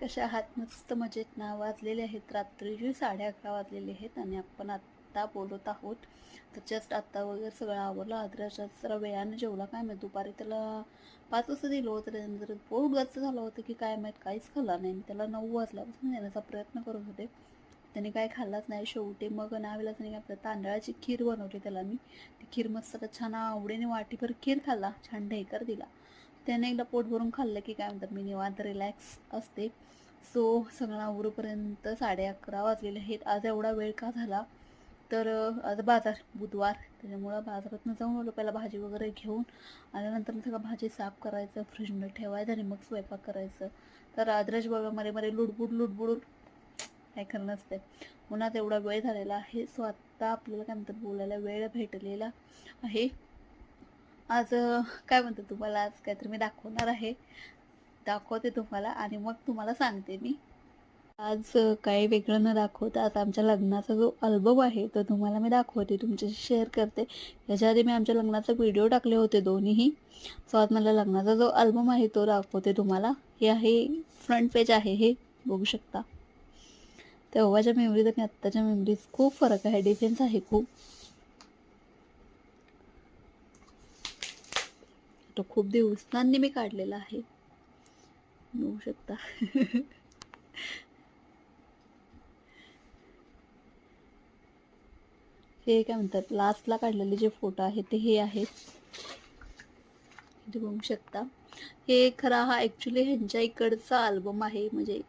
कशा आहात? मस्त मजेत ना? वाजलेले आहेत रात्रीची साडे अकरा वाजलेले आहेत आणि आपण आत्ता बोलत आहोत. तर जस्ट आत्ता वगैरे सगळं आवरलं. आदराच्या जरा वेळाने जेवला. काय माहीत दुपारी त्याला पाच वाजता दिलं होतं. त्यानंतर पोट गच्च झालं होतं की काय माहीत काहीच खाल्ला नाही. मी त्याला नऊ वाजल्यापासून देण्याचा प्रयत्न करत होते. त्याने काय खाल्लाच नाही. शेवटी मग नावेलाच नाही काय तांदळाची खीर बनवली त्याला मी. ती खीर मस्त छान आवडीने वाटीभर खीर खाल्ला. छान ढेकर दिला. त्याने एकदा पोट भरून खाल्लं की काय म्हणतात मी निवांत रिलॅक्स असते. सो सगळं आवरूपर्यंत साडे अकरा वाजलेले आहेत. आज एवढा वेळ का झाला? तर आज बाजार बुधवार. त्याच्यामुळं बाजारातनं जाऊन आलो. पहिला भाजी वगैरे घेऊन आल्यानंतर सगळं भाजी साफ करायचं फ्रीजमध्ये ठेवायचं आणि मग स्वयंपाक करायचं. तर आद्रज बाबा मध्ये मध्ये लुडबुड लुडबुड काय करणं असते? म्हणून एवढा वेळ झालेला आहे. सो आत्ता आपल्याला काय म्हणतात बोलायला वेळ भेटलेला आहे. आज काय म्हणतो तुम्हाला? आज काहीतरी मी दाखवणार आहे. दाखवते तुम्हाला आणि मग तुम्हाला सांगते मी. आज काही वेगळं न दाखवता आज आमच्या लग्नाचा जो अल्बम आहे तो तुम्हाला मी दाखवते. तुमच्याशी शेअर करते. याच्या आधी मी आमच्या लग्नाचा व्हिडिओ टाकले होते दोन्हीही. सो आज मला लग्नाचा जो अल्बम आहे तो दाखवते तुम्हाला. हे आहे फ्रंट पेज आहे हे. बघू शकता. तेव्हाच्या मेमरीज आणि आत्ताच्या मेमरीज खूप फरक आहे. डिफरन्स आहे खूप. तो खूप दिवसांनी मी काढलेला आहे. बघू शकता. हे काय म्हणतात? लास्टला काढलेले जे फोटो आहेत ते हे आहेत. बघू शकता. हे खरा हा ॲक्च्युली ह्यांच्या इकडचा अल्बम आहे. म्हणजे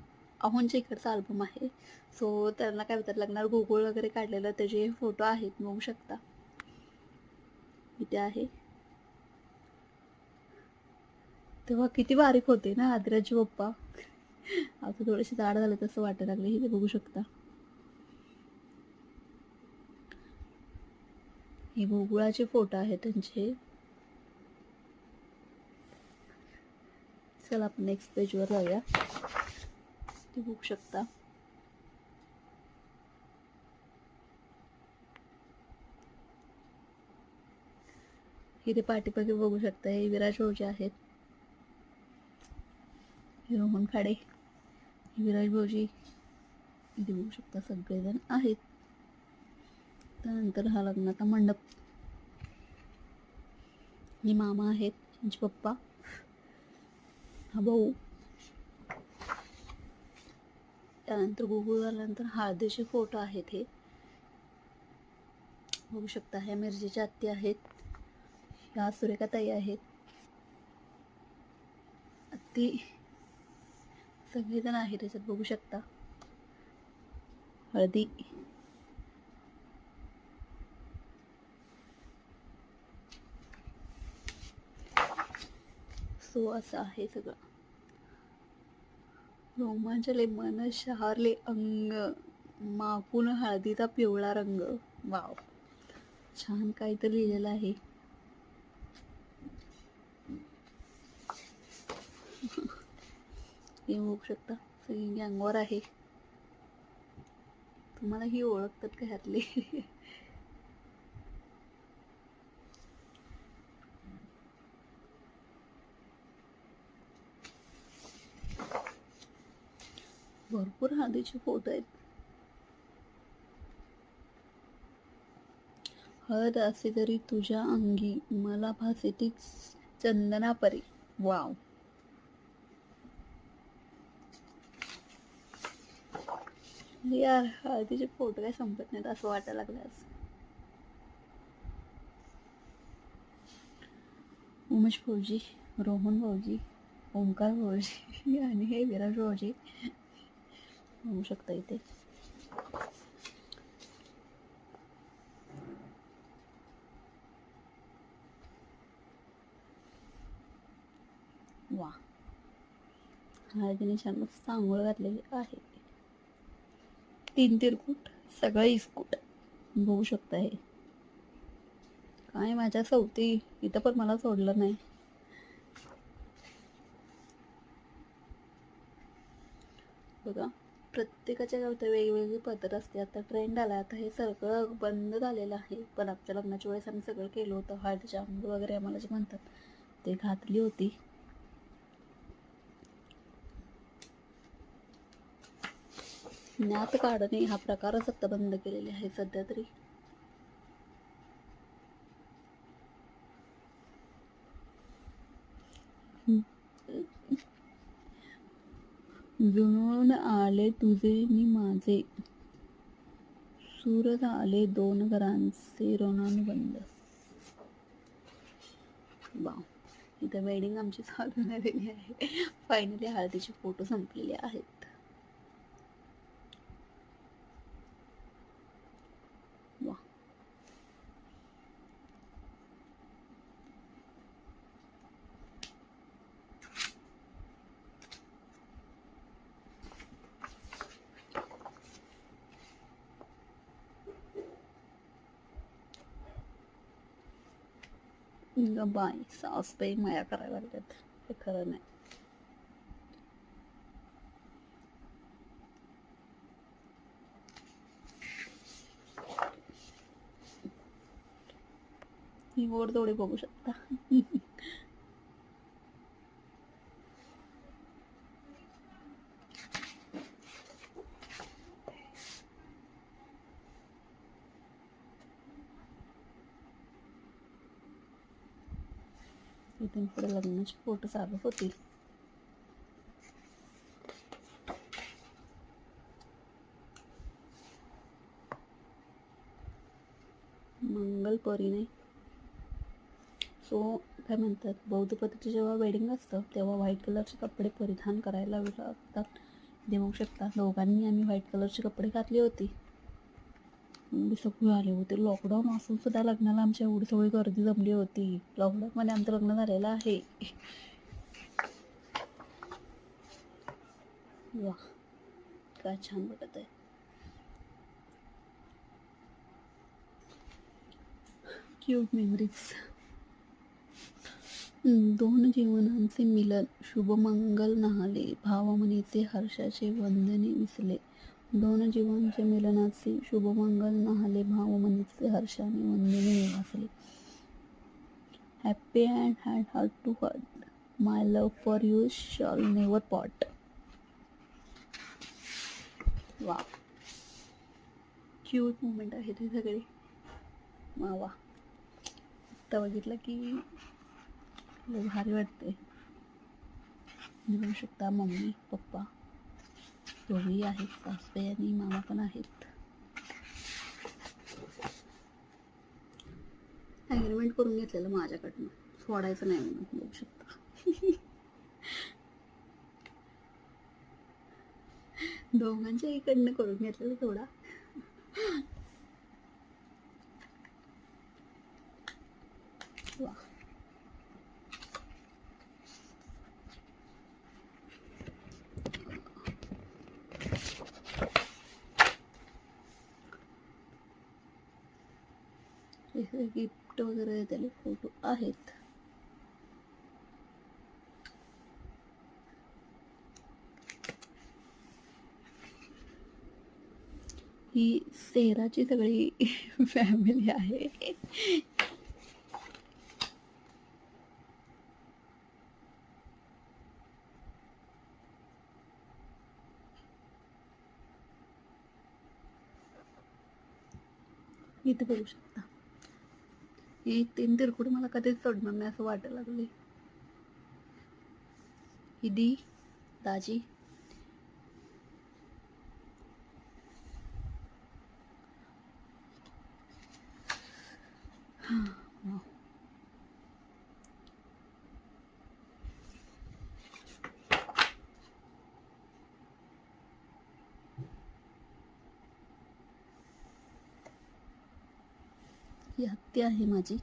अहोंच्या इकडचा अल्बम आहे. सो त्यांना काय म्हणतात? लग्नावर गुगल वगैरे काढलेलं त्याचे फोटो आहेत. बघू शकता. इथे आहे. तेव्हा किती बारीक होते ना आदिराजी पप्पा. आता थोडेसे जाड झाले तसं वाटायला लागले हे बघू शकता. हे भोगुळाचे फोटो आहेत त्यांचे. चला आपण नेक्स्ट पेजवर जाऊया. ते बघू शकता. इथे पाठीपाठी बघू शकता हे विराज भाऊजी आहेत. रोहन खाडे विराज भाऊजी इथे बघू शकता सगळेजण आहेत. त्यानंतर हा लग्नाचा मंडप. हे मामा आहेत त्यांचे पप्पा. हा भाऊ. त्यानंतर गुगू झाल्यानंतर हळदीचे फोटो आहेत हे. बघू शकता ह्या मिरजेच्या आत्ती आहेत. ह्या सुरेखाताई आहेत. आत्ती सगळेजण आहे त्याच्यात बघू शकता. हळदी. सो असं आहे सगळं. रोमांचले मन शहारले अंग. मापून हळदीचा पिवळा रंग. वाव. छान काहीतरी लिहिलेलं आहे. हे बघू शकता. सगळी गँगवर आहे. तुम्हाला ही ओळखतात का ह्यातले? भरपूर हळदीचे फोटो आहेत. हळद असे तरी तुझ्या अंगी मला भासे ती चंदना परी वाव. यार हळदीचे फोटो काय संपत नाहीत असं वाटायला लागलं आज. उमेश भाऊजी रोहन भाऊजी ओंकार भाऊजी आणि हे विराज भाऊजी म्हणू शकता इथे. वा. हळदीने छान मस्त आंघोळ घातलेली आहे. तीन तिरकूट सगळं इस्कूट बघू शकता हे. काय माझ्या सवती? इथं पण मला सोडलं नाही. बघा प्रत्येकाच्या गावात वेगवेगळी पद्धत असते. आता ट्रेंड आला आता हे सगळं बंद झालेलं आहे. पण आमच्या लग्नाच्या वेळेस आम्ही सगळं केलं होतं. हळदीचे आंघोळ वगैरे आम्हाला जे म्हणतात ते घातली होती. ज्ञात काढणे हा प्रकारच आता बंद केलेले आहे सध्या तरी. जुळून आले तुझे मी माझे. सूर झाले दोन घरांचे ऋणानुबंध वा इथं वेडिंग आमची चालू झालेली आहे. फायनली हळदीचे फोटो संपलेले आहेत वा ग बाई सासबाई माया करायला लागल्यात हे खरं नाही ही गोड थोडी बघू शकता इथून लग्नाचे फोटो चालू होतील. मंगलपरीने सो काय म्हणतात बौद्ध पद्धतीचे जेव्हा वेडिंग असतं तेव्हा व्हाईट कलरचे कपडे परिधान करायला लागतात. देऊ शकतात दोघांनी आम्ही व्हाईट कलरचे कपडे घातले होते. एवढी सगळी आले होते. लॉकडाऊन असून सुद्धा लग्नाला आमच्या एवढी सगळी गर्दी जमली होती. लॉकडाऊनमध्ये आमचं लग्न झालेलं आहे. वा काय छान वाटत आहे. क्यूट मेमरीज दोन जीवनांचे मिलन. शुभमंगल नाहले. भावमनीचे हर्षाचे वंदने विसले दोन जीवांच्या मिलनाचे शुभमंगल नाहले भावमनीचे हर्षाने वंदने निवासले happy and had heart to heart my love for you shall never part वा क्यूट मुमेंट आहे ते सगळे. वा वा. आत्ता बघितलं की भारी वाटते बघू शकता मम्मी पप्पा. दोघी आहेत सासबाई आणि मामा पण आहेत. ॲग्रीमेंट करून घेतलेलं माझ्याकडनं. सोडायचं नाही म्हणून बघू शकता. दोघांच्या इकडनं करून घेतलेलं थोडा वा हे गिफ्ट वगैरे त्याले फोटो आहेत. ही सेराची सगळी फॅमिली आहे. इथे बघू शकता. हे तीन तिरकुट मला कधीच सोडणार नाही असं वाटायला लागले इदी दाजी. हां हत्ती आहे माझी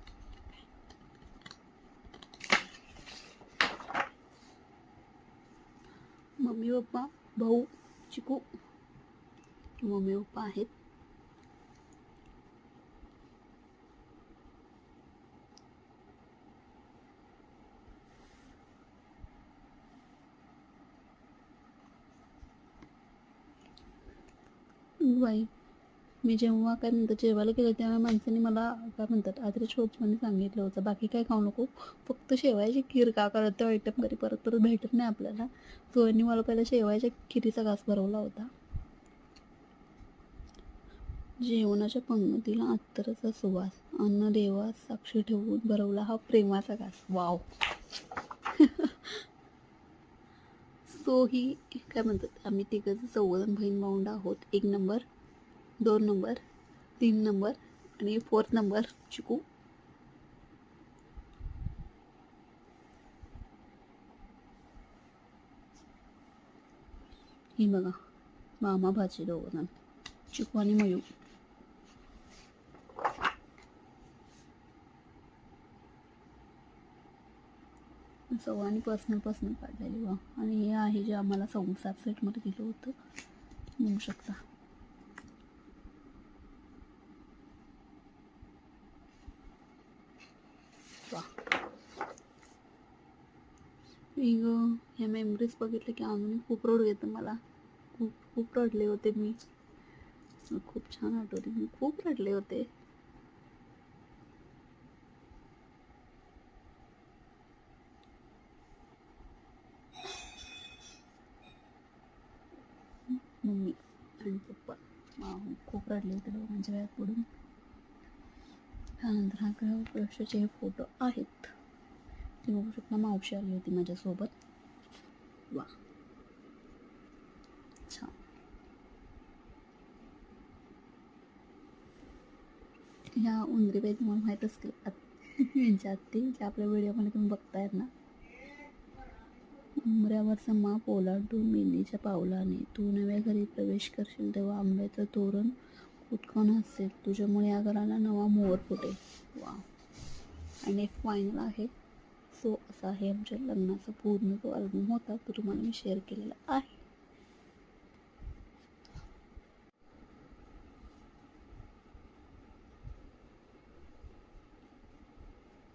मम्मी पप्पा भाऊ चिकू मम्मी पप्पा आहेत बाई मी जेव्हा काय म्हणतात जेवायला गेलं तेव्हा माणसाने मला काय म्हणतात आदर्श शोपमध्ये सांगितलं होतं. बाकी काय खाऊ नको. फक्त शेवायची खीर का करत तो आयटम कधी परत परत भेटत नाही आपल्याला. सोयनी मला पहिला शेवायच्या खिरीचा घास भरवला होता. जेवणाच्या पंगतीला अत्तराचा सुवास अन्न देवास साक्षी ठेवून भरवला हा प्रेमाचा घास. वाव. सो ही काय म्हणतात आम्ही तिघं चौघजण बहीण भाऊंड आहोत. एक नंबर. दोन नंबर तीन नंबर आणि फोर्थ नंबर चिकू. ही बघा मामा भाजी दोघं जण चिकू आणि मयू सगळ्यांनी पर्सनल पर्सनल काढलेली बा आणि हे आहे जे आम्हाला संसार सेटमध्ये दिलं होतं. म्हणू शकता वा मी ग ह्या मेमरीज बघितल्या की अजूनही खूप रडू येतं मला. खूप खूप रडले होते मी. खूप छान आठवते. मी खूप रडले होते. मम्मी आणि पप्पा. खूप रडले होते दोघांच्या वेळात पडून. त्यानंतर हा ग्रह फोटो आहेत. ती बघू शकता मावशी आली होती माझ्यासोबत. वा. छान. ह्या उंदरीबाई तुम्हाला माहीत असतील यांच्या आत्ती ज्या आपल्या व्हिडिओमध्ये तुम्ही बघतायत ना. उमऱ्यावरचा माप ओलांडून मेंदीच्या पावलाने. तू नव्या घरी प्रवेश करशील तेव्हा आंब्याचं तोरण कुटकन असेल तुझ्यामुळे या घराला नवा मोहर फुटेल. वा. आणि एक फायनल आहे. सो असा आहे आमच्या लग्नाचा पूर्ण जो अल्बम होता तो तुम्हाला मी शेअर केलेला आहे.